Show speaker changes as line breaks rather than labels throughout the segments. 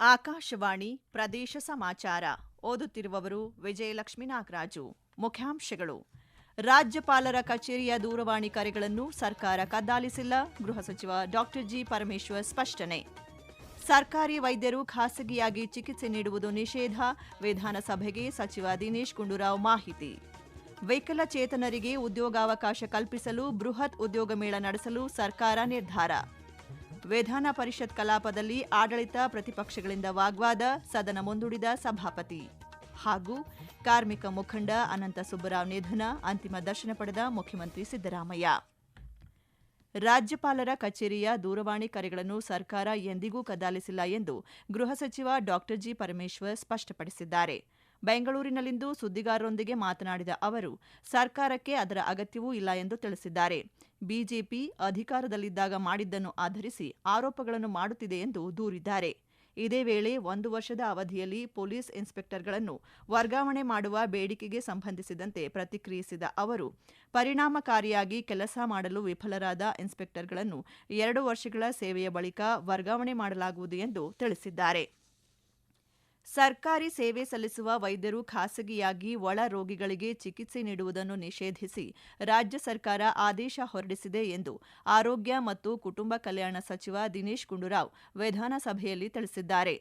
ಆಕಾಶವಾಣಿ ಪ್ರದೇಶ ಸಮಾಚಾರ. ಓದುತ್ತಿರುವವರು ವಿಜಯಲಕ್ಷ್ಮಿ ನಾಗರಾಜು. ಮುಖ್ಯಾಂಶಗಳು. ರಾಜ್ಯಪಾಲರ ಕಚೇರಿಯ ದೂರವಾಣಿ ಕರೆಗಳನ್ನು ಸರ್ಕಾರ ಕದ್ದಾಲಿಸಿಲ್ಲ. ಗೃಹ ಸಚಿವ ಡಾಕ್ಟರ್ ಜಿ. ಪರಮೇಶ್ವರ್ ಸ್ಪಷ್ಟನೆ. ಸರ್ಕಾರಿ ವೈದ್ಯರು ಖಾಸಗಿಯಾಗಿ ಚಿಕಿತ್ಸೆ ನೀಡುವುದು ನಿಷೇಧ. ವಿಧಾನಸಭೆಗೆ ಸಚಿವ ದಿನೇಶ್ ಗುಂಡೂರಾವ್ ಮಾಹಿತಿ. ವಿಕಲಚೇತನರಿಗೆ ಉದ್ಯೋಗಾವಕಾಶ ಕಲ್ಪಿಸಲು ಬೃಹತ್ ಉದ್ಯೋಗ ಮೇಳ ನಡೆಸಲು ಸರ್ಕಾರ ನಿರ್ಧಾರ. ವಿಧಾನ ಪರಿಷತ್ ಕಲಾಪದಲ್ಲಿ ಆಡಳಿತ ಪ್ರತಿಪಕ್ಷಗಳಿಂದ ವಾಗ್ವಾದ ಸದನ ಮುಂದೂಡಿದ ಸಭಾಪತಿ. ಹಾಗೂ ಕಾರ್ಮಿಕ ಮುಖಂಡ ಅನಂತ ಸುಬ್ಬರಾವ್ ನಿಧನ ಅಂತಿಮ ದರ್ಶನ ಪಡೆದ ಮುಖ್ಯಮಂತ್ರಿ ಸಿದ್ದರಾಮಯ್ಯ. ರಾಜ್ಯಪಾಲರ ಕಚೇರಿಯ ದೂರವಾಣಿ ಕರೆಗಳನ್ನು ಸರ್ಕಾರ ಎಂದಿಗೂ ಕದಾಲಿಸಿಲ್ಲ ಎಂದು ಗೃಹ ಸಚಿವ ಡಾಕ್ಟರ್ ಜಿ ಪರಮೇಶ್ವರ್ ಸ್ಪಷ್ಟಪಡಿಸಿದ್ದಾರೆ. ಬೆಂಗಳೂರಿನಲ್ಲಿಂದು ಸುದ್ದಿಗಾರರೊಂದಿಗೆ ಮಾತನಾಡಿದ ಅವರು, ಸರ್ಕಾರಕ್ಕೆ ಅದರ ಅಗತ್ಯವೂ ಇಲ್ಲ ಎಂದು ತಿಳಿಸಿದ್ದಾರೆ. ಬಿಜೆಪಿ ಅಧಿಕಾರದಲ್ಲಿದ್ದಾಗ ಮಾಡಿದ್ದನ್ನು ಆಧರಿಸಿ ಆರೋಪಗಳನ್ನು ಮಾಡುತ್ತಿದೆ ಎಂದು ದೂರಿದ್ದಾರೆ. ಇದೇ ವೇಳೆ ಒಂದು ವರ್ಷದ ಅವಧಿಯಲ್ಲಿ ಪೊಲೀಸ್ ಇನ್ಸ್ಪೆಕ್ಟರ್ಗಳನ್ನು ವರ್ಗಾವಣೆ ಮಾಡುವ ಬೇಡಿಕೆಗೆ ಸಂಬಂಧಿಸಿದಂತೆ ಪ್ರತಿಕ್ರಿಯಿಸಿದ ಅವರು, ಪರಿಣಾಮಕಾರಿಯಾಗಿ ಕೆಲಸ ಮಾಡಲು ವಿಫಲರಾದ ಇನ್ಸ್ಪೆಕ್ಟರ್ಗಳನ್ನು ಎರಡು ವರ್ಷಗಳ ಸೇವೆಯ ಬಳಿಕ ವರ್ಗಾವಣೆ ಮಾಡಲಾಗುವುದು ಎಂದು ತಿಳಿಸಿದ್ದಾರೆ. ಸರ್ಕಾರಿ ಸೇವೆ ಸಲ್ಲಿಸುವ ವೈದ್ಯರು ಖಾಸಗಿಯಾಗಿ ಒಳ ರೋಗಿಗಳಿಗೆ ಚಿಕಿತ್ಸೆ ನೀಡುವುದನ್ನು ನಿಷೇಧಿಸಿ ರಾಜ್ಯ ಸರ್ಕಾರ ಆದೇಶ ಹೊರಡಿಸಿದೆ ಎಂದು ಆರೋಗ್ಯ ಮತ್ತು ಕುಟುಂಬ ಕಲ್ಯಾಣ ಸಚಿವ ದಿನೇಶ್ ಗುಂಡೂರಾವ್ ವಿಧಾನಸಭೆಯಲ್ಲಿ ತಿಳಿಸಿದ್ದಾರೆ.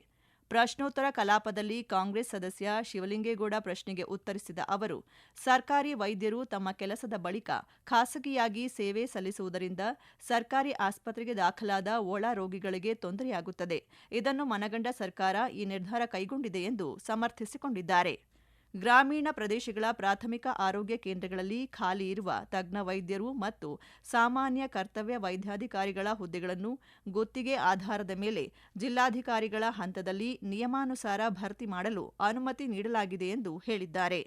ಪ್ರಶ್ನೋತ್ತರ ಕಲಾಪದಲ್ಲಿ ಕಾಂಗ್ರೆಸ್ ಸದಸ್ಯ ಶಿವಲಿಂಗೇಗೌಡ ಪ್ರಶ್ನೆಗೆ ಉತ್ತರಿಸಿದ ಅವರು, ಸರ್ಕಾರಿ ವೈದ್ಯರು ತಮ್ಮ ಕೆಲಸದ ಬಳಿಕ ಖಾಸಗಿಯಾಗಿ ಸೇವೆ ಸಲ್ಲಿಸುವುದರಿಂದ ಸರ್ಕಾರಿ ಆಸ್ಪತ್ರೆಗೆ ದಾಖಲಾದ ಒಳ ರೋಗಿಗಳಿಗೆ ತೊಂದರೆಯಾಗುತ್ತದೆ. ಇದನ್ನು ಮನಗಂಡ ಸರ್ಕಾರ ಈ ನಿರ್ಧಾರ ಕೈಗೊಂಡಿದೆ ಎಂದು ಸಮರ್ಥಿಸಿಕೊಂಡಿದ್ದಾರೆ. ಗ್ರಾಮೀಣ ಪ್ರದೇಶಗಳ ಪ್ರಾಥಮಿಕ ಆರೋಗ್ಯ ಕೇಂದ್ರಗಳಲ್ಲಿ ಖಾಲಿ ಇರುವ ತಜ್ಞ ವೈದ್ಯರು ಮತ್ತು ಸಾಮಾನ್ಯ ಕರ್ತವ್ಯ ವೈದ್ಯಾಧಿಕಾರಿಗಳ ಹುದ್ದೆಗಳನ್ನು ಗುತ್ತಿಗೆ ಆಧಾರದ ಮೇಲೆ ಜಿಲ್ಲಾಧಿಕಾರಿಗಳ ಹಂತದಲ್ಲಿ ನಿಯಮಾನುಸಾರ ಭರ್ತಿ ಮಾಡಲು ಅನುಮತಿ ನೀಡಲಾಗಿದೆ ಎಂದು ಹೇಳಿದ್ದಾರೆ.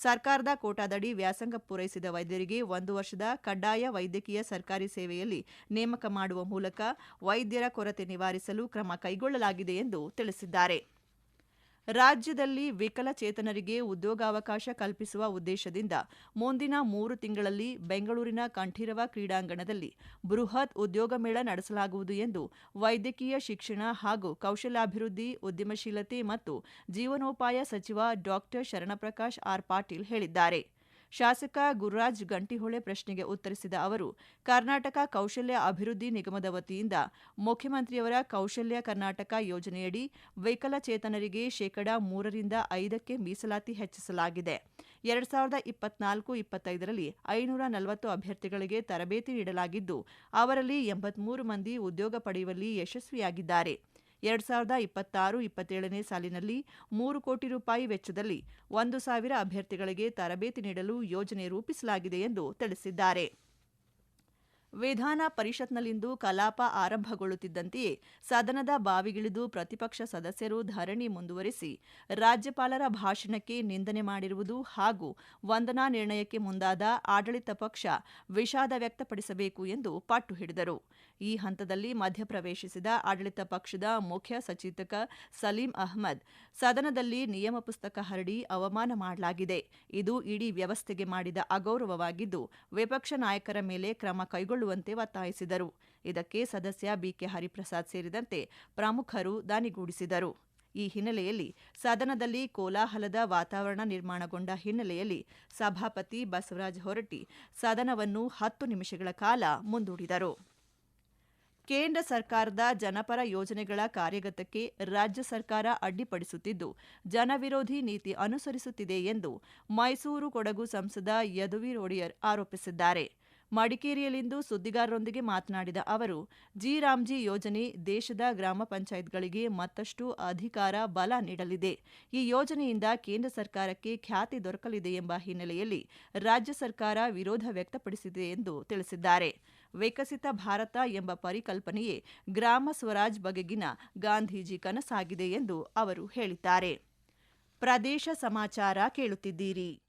ಸರ್ಕಾರದ ಕೋಟಾದಡಿ ವ್ಯಾಸಂಗ ಪೂರೈಸಿದ ವೈದ್ಯರಿಗೆ ಒಂದು ವರ್ಷದ ಕಡ್ಡಾಯ ವೈದ್ಯಕೀಯ ಸರ್ಕಾರಿ ಸೇವೆಯಲ್ಲಿ ನೇಮಕ ಮಾಡುವ ಮೂಲಕ ವೈದ್ಯರ ಕೊರತೆ ನಿವಾರಿಸಲು ಕ್ರಮ ಕೈಗೊಳ್ಳಲಾಗಿದೆ ಎಂದು ತಿಳಿಸಿದ್ದಾರೆ. ರಾಜ್ಯದಲ್ಲಿ ವಿಕಲಚೇತನರಿಗೆ ಉದ್ಯೋಗಾವಕಾಶ ಕಲ್ಪಿಸುವ ಉದ್ದೇಶದಿಂದ ಮುಂದಿನ ಮೂರು ತಿಂಗಳಲ್ಲಿ ಬೆಂಗಳೂರಿನ ಕಂಠೀರವ ಕ್ರೀಡಾಂಗಣದಲ್ಲಿ ಬೃಹತ್ ಉದ್ಯೋಗ ಮೇಳ ನಡೆಸಲಾಗುವುದು ಎಂದು ವೈದ್ಯಕೀಯ ಶಿಕ್ಷಣ ಹಾಗೂ ಕೌಶಲ್ಯಾಭಿವೃದ್ಧಿ, ಉದ್ಯಮಶೀಲತೆ ಮತ್ತು ಜೀವನೋಪಾಯ ಸಚಿವ ಡಾಕ್ಟರ್ ಶರಣಪ್ರಕಾಶ್ ಆರ್ ಪಾಟೀಲ್ ಹೇಳಿದ್ದಾರೆ. ಶಾಸಕ ಗುರುರಾಜ್ ಗಂಟಿಹೊಳೆ ಪ್ರಶ್ನೆಗೆ ಉತ್ತರಿಸಿದ ಅವರು, ಕರ್ನಾಟಕ ಕೌಶಲ್ಯ ಅಭಿವೃದ್ಧಿ ನಿಗಮದ ವತಿಯಿಂದ ಮುಖ್ಯಮಂತ್ರಿಯವರ ಕೌಶಲ್ಯ ಕರ್ನಾಟಕ ಯೋಜನೆಯಡಿ ವಿಕಲಚೇತನರಿಗೆ ಶೇಕಡಾ ಮೂರರಿಂದ ಐದಕ್ಕೆ ಮೀಸಲಾತಿ ಹೆಚ್ಚಿಸಲಾಗಿದೆ. ಎರಡ್ ಸಾವಿರದ ಇಪ್ಪತ್ನಾಲ್ಕು ಇಪ್ಪತ್ತೈದರಲ್ಲಿ ಐನೂರ ನಲವತ್ತು ಅಭ್ಯರ್ಥಿಗಳಿಗೆ ತರಬೇತಿ ನೀಡಲಾಗಿದ್ದು, ಅವರಲ್ಲಿ ಎಂಬತ್ಮೂರು ಮಂದಿ ಉದ್ಯೋಗ ಪಡೆಯುವಲ್ಲಿ ಯಶಸ್ವಿಯಾಗಿದ್ದಾರೆ. ಎರಡ್ ಸಾವಿರದ ಇಪ್ಪತ್ತಾರು, ಇಪ್ಪತ್ತೇಳನೇ ಸಾಲಿನಲ್ಲಿ ಮೂರು ಕೋಟಿ ರೂಪಾಯಿ ವೆಚ್ಚದಲ್ಲಿ ಒಂದು ಸಾವಿರ ಅಭ್ಯರ್ಥಿಗಳಿಗೆ ತರಬೇತಿ ನೀಡಲು ಯೋಜನೆ ರೂಪಿಸಲಾಗಿದೆ ಎಂದು ತಿಳಿಸಿದ್ದಾರೆ. ವಿಧಾನ ಪರಿಷತ್ನಲ್ಲಿಂದು ಕಲಾಪ ಆರಂಭಗೊಳ್ಳುತ್ತಿದ್ದಂತೆಯೇ ಸದನದ ಬಾವಿಗಿಳಿದು ಪ್ರತಿಪಕ್ಷ ಸದಸ್ಯರು ಧರಣಿ ಮುಂದುವರಿಸಿ ರಾಜ್ಯಪಾಲರ ಭಾಷಣಕ್ಕೆ ನಿಂದನೆ ಮಾಡಿರುವುದು ಹಾಗೂ ವಂದನಾ ನಿರ್ಣಯಕ್ಕೆ ಮುಂದಾದ ಆಡಳಿತ ಪಕ್ಷ ವಿಷಾದ ವ್ಯಕ್ತಪಡಿಸಬೇಕು ಎಂದು ಪಟ್ಟು ಹಿಡಿದರು. ಈ ಹಂತದಲ್ಲಿ ಮಧ್ಯಪ್ರವೇಶಿಸಿದ ಆಡಳಿತ ಪಕ್ಷದ ಮುಖ್ಯ ಸಚೇತಕ ಸಲೀಂ ಅಹ್ಮದ್ ಸದನದಲ್ಲಿ ನಿಯಮ ಪುಸ್ತಕ ಹರಡಿ ಅವಮಾನ ಮಾಡಲಾಗಿದೆ. ಇದು ಇಡೀ ವ್ಯವಸ್ಥೆಗೆ ಮಾಡಿದ ಅಗೌರವವಾಗಿದ್ದು, ವಿಪಕ್ಷ ನಾಯಕರ ಮೇಲೆ ಕ್ರಮ ಕೈಗೊಳ್ಳುವಂತೆ ಒತ್ತಾಯಿಸಿದರು. ಇದಕ್ಕೆ ಸದಸ್ಯ ಬಿಕೆ ಹರಿಪ್ರಸಾದ್ ಸೇರಿದಂತೆ ಪ್ರಮುಖರು ದಾನಿಗೂಡಿಸಿದರು. ಈ ಹಿನ್ನೆಲೆಯಲ್ಲಿ ಸದನದಲ್ಲಿ ಕೋಲಾಹಲದ ವಾತಾವರಣ ನಿರ್ಮಾಣಗೊಂಡ ಹಿನ್ನೆಲೆಯಲ್ಲಿ ಸಭಾಪತಿ ಬಸವರಾಜ ಹೊರಟ್ಟಿ ಸದನವನ್ನು ಹತ್ತು ನಿಮಿಷಗಳ ಕಾಲ ಮುಂದೂಡಿದರು. ಕೇಂದ್ರ ಸರ್ಕಾರದ ಜನಪರ ಯೋಜನೆಗಳ ಕಾರ್ಯಗತಕ್ಕೆ ರಾಜ್ಯ ಸರ್ಕಾರ ಅಡ್ಡಿಪಡಿಸುತ್ತಿದ್ದು, ಜನವಿರೋಧಿ ನೀತಿ ಅನುಸರಿಸುತ್ತಿದೆ ಎಂದು ಮೈಸೂರು ಕೊಡಗು ಸಂಸದ ಯದುವೀರ್ ಒಡೆಯರ್ ಆರೋಪಿಸಿದ್ದಾರೆ. ಮಡಿಕೇರಿಯಲ್ಲಿಂದು ಸುದ್ದಿಗಾರರೊಂದಿಗೆ ಮಾತನಾಡಿದ ಅವರು, ಜಿ ರಾಮ್ಜಿ ಯೋಜನೆ ದೇಶದ ಗ್ರಾಮ ಪಂಚಾಯತ್ಗಳಿಗೆ ಮತ್ತಷ್ಟು ಅಧಿಕಾರ ಬಲ ನೀಡಲಿದೆ. ಈ ಯೋಜನೆಯಿಂದ ಕೇಂದ್ರ ಸರ್ಕಾರಕ್ಕೆ ಖ್ಯಾತಿ ದೊರಕಲಿದೆ ಎಂಬ ಹಿನ್ನೆಲೆಯಲ್ಲಿ ರಾಜ್ಯ ಸರ್ಕಾರ ವಿರೋಧ ವ್ಯಕ್ತಪಡಿಸಿದೆ ಎಂದು ತಿಳಿಸಿದ್ದಾರೆ. ವಿಕಸಿತ ಭಾರತ ಎಂಬ ಪರಿಕಲ್ಪನೆಯೇ ಗ್ರಾಮ ಸ್ವರಾಜ್ ಬಗೆಗಿನ ಗಾಂಧೀಜಿ ಕನಸಾಗಿದೆ ಎಂದು ಅವರು ಹೇಳಿದ್ದಾರೆ. ಪ್ರದೇಶ ಸಮಾಚಾರ ಕೇಳುತ್ತಿದ್ದೀರಿ.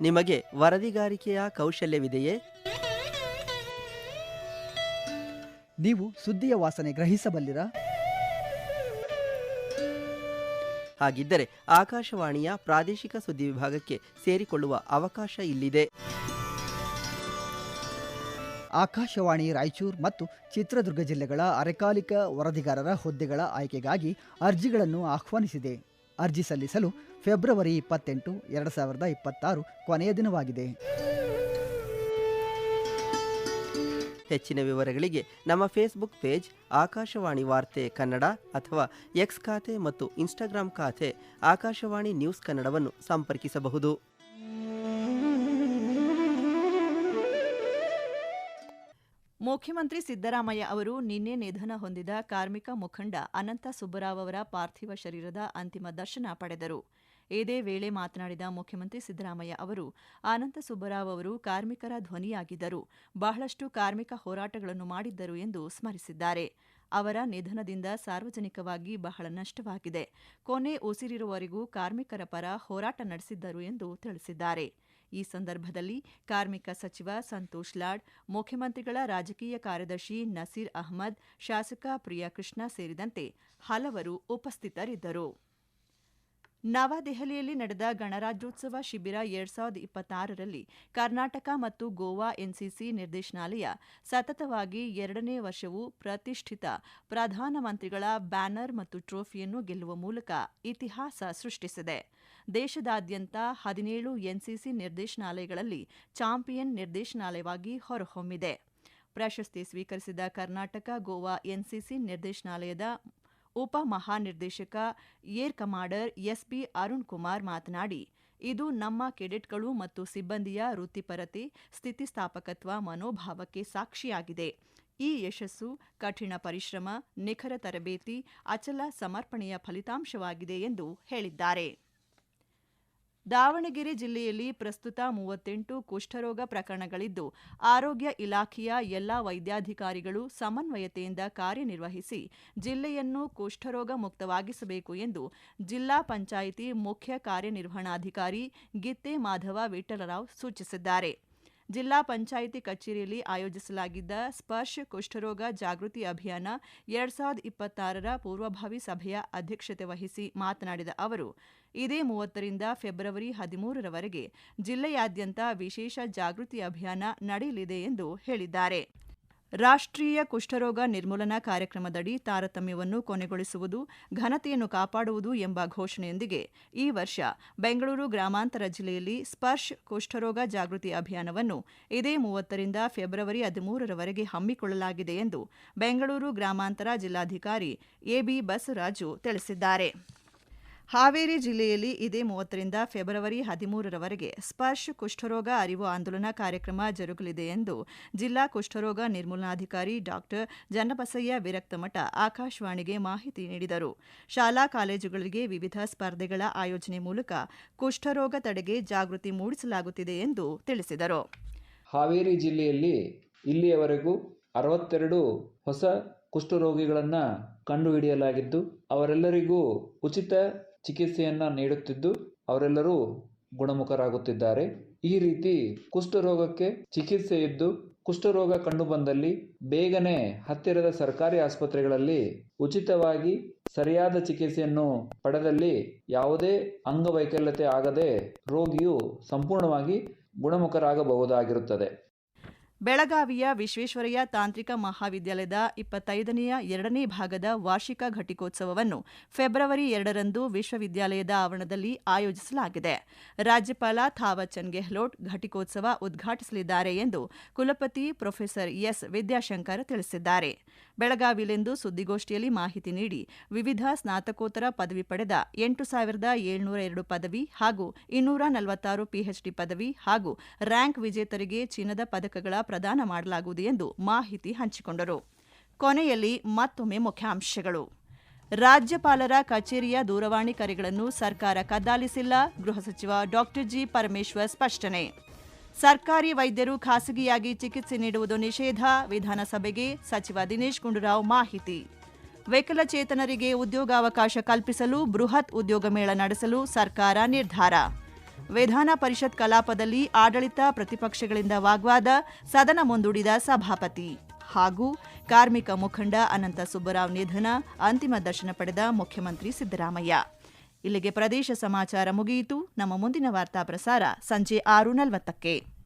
ನಿಮಗೆ ವರದಿಗಾರಿಕೆಯ ಕೌಶಲ್ಯವಿದೆಯೇ?
ನೀವು ಸುದ್ದಿಯ ವಾಸನೆ ಗ್ರಹಿಸಬಲ್ಲಿರಾ?
ಹಾಗಿದ್ದರೆ ಆಕಾಶವಾಣಿಯ ಪ್ರಾದೇಶಿಕ ಸುದ್ದಿ ವಿಭಾಗಕ್ಕೆ ಸೇರಿಕೊಳ್ಳುವ ಅವಕಾಶ ಇಲ್ಲಿದೆ.
ಆಕಾಶವಾಣಿ ರಾಯಚೂರು ಮತ್ತು ಚಿತ್ರದುರ್ಗ ಜಿಲ್ಲೆಗಳ ಅರೆಕಾಲಿಕ ವರದಿಗಾರರ ಹುದ್ದೆಗಳ ಆಯ್ಕೆಗಾಗಿ ಅರ್ಜಿಗಳನ್ನು ಆಹ್ವಾನಿಸಿದೆ. ಅರ್ಜಿ ಸಲ್ಲಿಸಲು ಫೆಬ್ರವರಿ ಇಪ್ಪತ್ತೆಂಟು ಎರಡು ಸಾವಿರದ ಇಪ್ಪತ್ತಾರು ಕೊನೆಯ ದಿನವಾಗಿದೆ.
ಹೆಚ್ಚಿನ ವಿವರಗಳಿಗೆ ನಮ್ಮ ಫೇಸ್ಬುಕ್ ಪೇಜ್ ಆಕಾಶವಾಣಿ ವಾರ್ತೆ ಕನ್ನಡ ಅಥವಾ ಎಕ್ಸ್ ಖಾತೆ ಮತ್ತು ಇನ್ಸ್ಟಾಗ್ರಾಂ ಖಾತೆ ಆಕಾಶವಾಣಿ ನ್ಯೂಸ್ ಕನ್ನಡವನ್ನು ಸಂಪರ್ಕಿಸಬಹುದು.
ಮುಖ್ಯಮಂತ್ರಿ ಸಿದ್ದರಾಮಯ್ಯ ಅವರು ನಿನ್ನೆ ನಿಧನ ಹೊಂದಿದ ಕಾರ್ಮಿಕ ಮುಖಂಡ ಅನಂತ ಸುಬ್ಬರಾವ್ ಅವರ ಪಾರ್ಥಿವ ಶರೀರದ ಅಂತಿಮ ದರ್ಶನ ಪಡೆದರು. ಇದೇ ವೇಳೆ ಮಾತನಾಡಿದ ಮುಖ್ಯಮಂತ್ರಿ ಸಿದ್ದರಾಮಯ್ಯ ಅವರು, ಅನಂತ ಸುಬ್ಬರಾವ್ ಅವರು ಕಾರ್ಮಿಕರ ಧ್ವನಿಯಾಗಿದ್ದರು, ಬಹಳಷ್ಟು ಕಾರ್ಮಿಕ ಹೋರಾಟಗಳನ್ನು ಮಾಡಿದ್ದರು ಎಂದು ಸ್ಮರಿಸಿದ್ದಾರೆ. ಅವರ ನಿಧನದಿಂದ ಸಾರ್ವಜನಿಕವಾಗಿ ಬಹಳ ನಷ್ಟವಾಗಿದೆ. ಕೊನೆ ಉಸಿರಿರುವವರೆಗೂ ಕಾರ್ಮಿಕರ ಪರ ಹೋರಾಟ ನಡೆಸಿದ್ದರು ಎಂದು ತಿಳಿಸಿದ್ದಾರೆ. ಈ ಸಂದರ್ಭದಲ್ಲಿ ಕಾರ್ಮಿಕ ಸಚಿವ ಸಂತೋಷ್ ಲಾಡ್, ಮುಖ್ಯಮಂತ್ರಿಗಳ ರಾಜಕೀಯ ಕಾರ್ಯದರ್ಶಿ ನಸೀರ್ ಅಹ್ಮದ್, ಶಾಸಕ ಪ್ರಿಯಾಕೃಷ್ಣ ಸೇರಿದಂತೆ ಹಲವರು ಉಪಸ್ಥಿತರಿದ್ದರು. ನವದೆಹಲಿಯಲ್ಲಿ ನಡೆದ ಗಣರಾಜ್ಯೋತ್ಸವ ಶಿಬಿರ ಎರಡ್ ಸಾವಿರದ ಇಪ್ಪತ್ತಾರರಲ್ಲಿ ಕರ್ನಾಟಕ ಮತ್ತು ಗೋವಾ ಎನ್ಸಿಸಿ ನಿರ್ದೇಶನಾಲಯ ಸತತವಾಗಿ ಎರಡನೇ ವರ್ಷವೂ ಪ್ರತಿಷ್ಠಿತ ಪ್ರಧಾನಮಂತ್ರಿಗಳ ಬ್ಯಾನರ್ ಮತ್ತು ಟ್ರೋಫಿಯನ್ನು ಗೆಲ್ಲುವ ಮೂಲಕ ಇತಿಹಾಸ ಸೃಷ್ಟಿಸಿದೆ. ದೇಶದಾದ್ಯಂತ ಹದಿನೇಳು ಎನ್ಸಿಸಿ ನಿರ್ದೇಶನಾಲಯಗಳಲ್ಲಿ ಚಾಂಪಿಯನ್ ನಿರ್ದೇಶನಾಲಯವಾಗಿ ಹೊರಹೊಮ್ಮಿದೆ. ಪ್ರಶಸ್ತಿ ಸ್ವೀಕರಿಸಿದ ಕರ್ನಾಟಕ ಗೋವಾ ಎನ್ಸಿಸಿ ನಿರ್ದೇಶನಾಲಯದ ಉಪ ಮಹಾನಿರ್ದೇಶಕ air commander SP Arun Kumar ಮಾತನಾಡಿ, ಇದು ನಮ್ಮ ಕೆಡೆಟ್ಗಳು ಮತ್ತು ಸಿಬ್ಬಂದಿಯ ವೃತ್ತಿಪರತೆ, ಸ್ಥಿತಿಸ್ಥಾಪಕತ್ವ, ಮನೋಭಾವಕ್ಕೆ ಸಾಕ್ಷಿಯಾಗಿದೆ. ಈ ಯಶಸ್ಸು ಕಠಿಣ ಪರಿಶ್ರಮ, ನಿಖರ ತರಬೇತಿ, ಅಚಲ ಸಮರ್ಪಣೆಯ ಫಲಿತಾಂಶವಾಗಿದೆ ಎಂದು ಹೇಳಿದ್ದಾರೆ. ದಾವಣಗೆರೆ ಜಿಲ್ಲೆಯಲ್ಲಿ ಪ್ರಸ್ತುತ ಮೂವತ್ತೆಂಟು ಕುಷ್ಠರೋಗ ಪ್ರಕರಣಗಳಿದ್ದು, ಆರೋಗ್ಯ ಇಲಾಖೆಯ ಎಲ್ಲಾ ವೈದ್ಯಾಧಿಕಾರಿಗಳು ಸಮನ್ವಯತೆಯಿಂದ ಕಾರ್ಯನಿರ್ವಹಿಸಿ ಜಿಲ್ಲೆಯನ್ನು ಕುಷ್ಠರೋಗ ಮುಕ್ತವಾಗಿಸಬೇಕು ಎಂದು ಜಿಲ್ಲಾ ಪಂಚಾಯಿತಿ ಮುಖ್ಯ ಕಾರ್ಯನಿರ್ವಹಣಾಧಿಕಾರಿ ಗಿತ್ತೆ ಮಾಧವ ವಿಠಲರಾವ್ ಸೂಚಿಸಿದ್ದಾರೆ. ಜಿಲ್ಲಾ ಪಂಚಾಯಿತಿ ಕಚೇರಿಯಲ್ಲಿ ಆಯೋಜಿಸಲಾಗಿದ್ದ ಸ್ಪರ್ಶ ಕುಷ್ಠರೋಗ ಜಾಗೃತಿ ಅಭಿಯಾನ ಎರಡ್ ಸಾವಿರದ ಇಪ್ಪತ್ತಾರರ ಪೂರ್ವಭಾವಿ ಸಭೆಯ ಅಧ್ಯಕ್ಷತೆ ವಹಿಸಿ ಮಾತನಾಡಿದ ಅವರು, ಇದೇ ಮೂವತ್ತರಿಂದ ಫೆಬ್ರವರಿ ಹದಿಮೂರರವರೆಗೆ ಜಿಲ್ಲೆಯಾದ್ಯಂತ ವಿಶೇಷ ಜಾಗೃತಿ ಅಭಿಯಾನ ನಡೆಯಲಿದೆ ಎಂದು ಹೇಳಿದ್ದಾರೆ. ರಾಷ್ಟ್ರೀಯ ಕುಷ್ಠರೋಗ ನಿರ್ಮೂಲನಾ ಕಾರ್ಯಕ್ರಮದಡಿ ತಾರತಮ್ಯವನ್ನು ಕೊನೆಗೊಳಿಸುವುದು, ಘನತೆಯನ್ನು ಕಾಪಾಡುವುದು ಎಂಬ ಘೋಷಣೆಯೊಂದಿಗೆ ಈ ವರ್ಷ ಬೆಂಗಳೂರು ಗ್ರಾಮಾಂತರ ಜಿಲ್ಲೆಯಲ್ಲಿ ಸ್ಪರ್ಶ್ ಕುಷ್ಠರೋಗ ಜಾಗೃತಿ ಅಭಿಯಾನವನ್ನು ಇದೇ ಮೂವತ್ತರಿಂದ ಫೆಬ್ರವರಿ ಹದಿಮೂರರವರೆಗೆ ಹಮ್ಮಿಕೊಳ್ಳಲಾಗಿದೆ ಎಂದು ಬೆಂಗಳೂರು ಗ್ರಾಮಾಂತರ ಜಿಲ್ಲಾಧಿಕಾರಿ ಎಬಿ ಬಸವರಾಜು ತಿಳಿಸಿದ್ದಾರೆ. ಹಾವೇರಿ ಜಿಲ್ಲೆಯಲ್ಲಿ ಇದೇ ಮೂವತ್ತರಿಂದ ಫೆಬ್ರವರಿ ಹದಿಮೂರರವರೆಗೆ ಸ್ಪರ್ಶ ಕುಷ್ಠರೋಗ ಅರಿವು ಆಂದೋಲನ ಕಾರ್ಯಕ್ರಮ ಜರುಗಲಿದೆ ಎಂದು ಜಿಲ್ಲಾ ಕುಷ್ಠರೋಗ ನಿರ್ಮೂಲನಾಧಿಕಾರಿ ಡಾಕ್ಟರ್ ಜನ್ನಬಸಯ್ಯ ವಿರಕ್ತಮಠ ಆಕಾಶವಾಣಿಗೆ ಮಾಹಿತಿ ನೀಡಿದರು. ಶಾಲಾ ಕಾಲೇಜುಗಳಿಗೆ ವಿವಿಧ ಸ್ಪರ್ಧೆಗಳ ಆಯೋಜನೆ ಮೂಲಕ ಕುಷ್ಠರೋಗ ತಡೆಗೆ ಜಾಗೃತಿ ಮೂಡಿಸಲಾಗುತ್ತಿದೆ ಎಂದು ತಿಳಿಸಿದರು.
ಹಾವೇರಿ ಜಿಲ್ಲೆಯಲ್ಲಿ ಇಲ್ಲಿಯವರೆಗೂ ಅರವತ್ತೆರಡು ಹೊಸ ಕುಷ್ಠರೋಗಿಗಳನ್ನು ಕಂಡುಹಿಡಿಯಲಾಗಿದ್ದು, ಅವರೆಲ್ಲರಿಗೂ ಉಚಿತ ಚಿಕಿತ್ಸೆಯನ್ನು ನೀಡುತ್ತಿದ್ದು ಅವರೆಲ್ಲರೂ ಗುಣಮುಖರಾಗುತ್ತಿದ್ದಾರೆ. ಈ ರೀತಿ ಕುಷ್ಠರೋಗಕ್ಕೆ ಚಿಕಿತ್ಸೆ ಇದ್ದು ಕುಷ್ಠರೋಗ ಕಂಡುಬಂದಲ್ಲಿ ಬೇಗನೆ ಹತ್ತಿರದ ಸರ್ಕಾರಿ ಆಸ್ಪತ್ರೆಗಳಲ್ಲಿ ಉಚಿತವಾಗಿ ಸರಿಯಾದ ಚಿಕಿತ್ಸೆಯನ್ನು ಪಡೆದಲ್ಲಿ ಯಾವುದೇ ಅಂಗವೈಕಲ್ಯತೆ ಆಗದೆ ರೋಗಿಯು ಸಂಪೂರ್ಣವಾಗಿ ಗುಣಮುಖರಾಗಬಹುದಾಗಿರುತ್ತದೆ.
ಬೆಳಗಾವಿಯ ವಿಶ್ವೇಶ್ವರಯ್ಯ ತಾಂತ್ರಿಕ ಮಹಾವಿದ್ಯಾಲಯದ ಇಪ್ಪತ್ತೈದನೆಯ ಎರಡನೇ ಭಾಗದ ವಾರ್ಷಿಕ ಘಟಿಕೋತ್ಸವವನ್ನು ಫೆಬ್ರವರಿ ಎರಡರಂದು ವಿಶ್ವವಿದ್ಯಾಲಯದ ಆವರಣದಲ್ಲಿ ಆಯೋಜಿಸಲಾಗಿದೆ. ರಾಜ್ಯಪಾಲ ಥಾವರ್ಚಂದ್ ಗೆಹ್ಲೋಟ್ ಘಟಿಕೋತ್ಸವ ಉದ್ಘಾಟಿಸಲಿದ್ದಾರೆ ಎಂದು ಕುಲಪತಿ ಪ್ರೊಫೆಸರ್ ಎಸ್ ವಿದ್ಯಾಶಂಕರ್ ತಿಳಿಸಿದ್ದಾರೆ. ಬೆಳಗಾವಿಯಲ್ಲಿಂದು ಸುದ್ದಿಗೋಷ್ಠಿಯಲ್ಲಿ ಮಾಹಿತಿ ನೀಡಿ ವಿವಿಧ ಸ್ನಾತಕೋತ್ತರ ಪದವಿ ಪಡೆದ ಎಂಟು ಸಾವಿರದ ಏಳ್ನೂರ ಎರಡು ಪದವಿ ಹಾಗೂ ಇನ್ನೂರ ನಲವತ್ತಾರು ಪಿಎಚ್ಡಿ ಪದವಿ ಹಾಗೂ ರ್ಯಾಂಕ್ ವಿಜೇತರಿಗೆ ಚಿನ್ನದ ಪದಕಗಳ ಪ್ರದಾನ ಮಾಡಲಾಗುವುದು ಎಂದು ಮಾಹಿತಿ ಹಂಚಿಕೊಂಡರು. ಕೊನೆಯಲ್ಲಿ ಮತ್ತೊಮ್ಮೆ ಮುಖ್ಯಾಂಶಗಳು. ರಾಜ್ಯಪಾಲರ ಕಚೇರಿಯ ದೂರವಾಣಿ ಕರೆಗಳನ್ನು ಸರ್ಕಾರ ಕದ್ದಾಲಿಸಿಲ್ಲ, ಗೃಹ ಸಚಿವ ಡಾಕ್ಟರ್ ಜಿ ಪರಮೇಶ್ವರ್ ಸ್ಪಷ್ಟನೆ. ಸರ್ಕಾರಿ ವೈದ್ಯರು ಖಾಸಗಿಯಾಗಿ ಚಿಕಿತ್ಸೆ ನೀಡುವುದು ನಿಷೇಧ, ವಿಧಾನಸಭೆಗೆ ಸಚಿವ ದಿನೇಶ್ ಗುಂಡೂರಾವ್ ಮಾಹಿತಿ. ವಿಕಲಚೇತನರಿಗೆ ಉದ್ಯೋಗಾವಕಾಶ ಕಲ್ಪಿಸಲು ಬೃಹತ್ ಉದ್ಯೋಗ ಮೇಳ ನಡೆಸಲು ಸರ್ಕಾರ ನಿರ್ಧಾರ. ವಿಧಾನ ಪರಿಷತ್ ಕಲಾಪದಲ್ಲಿ ಆಡಳಿತ ಪ್ರತಿಪಕ್ಷಗಳಿಂದ ವಾಗ್ವಾದ ಸದನ ಮುಂದೂಡಿದ ಸಭಾಪತಿ ಹಾಗೂ ಕಾರ್ಮಿಕ ಮುಖಂಡ ಅನಂತ ಸುಬ್ಬರಾವ್ ನಿಧನ ಅಂತಿಮ ದರ್ಶನ ಪಡೆದ ಮುಖ್ಯಮಂತ್ರಿ ಸಿದ್ದರಾಮಯ್ಯ. ಇಲ್ಲಿಗೆ ಪ್ರದೇಶ ಸಮಾಚಾರ ಮುಗಿಯಿತು. ನಮ್ಮ ಮುಂದಿನ ವಾರ್ತಾ ಪ್ರಸಾರ ಸಂಜೆ ಆರು ನಲವತ್ತಕ್ಕೆ.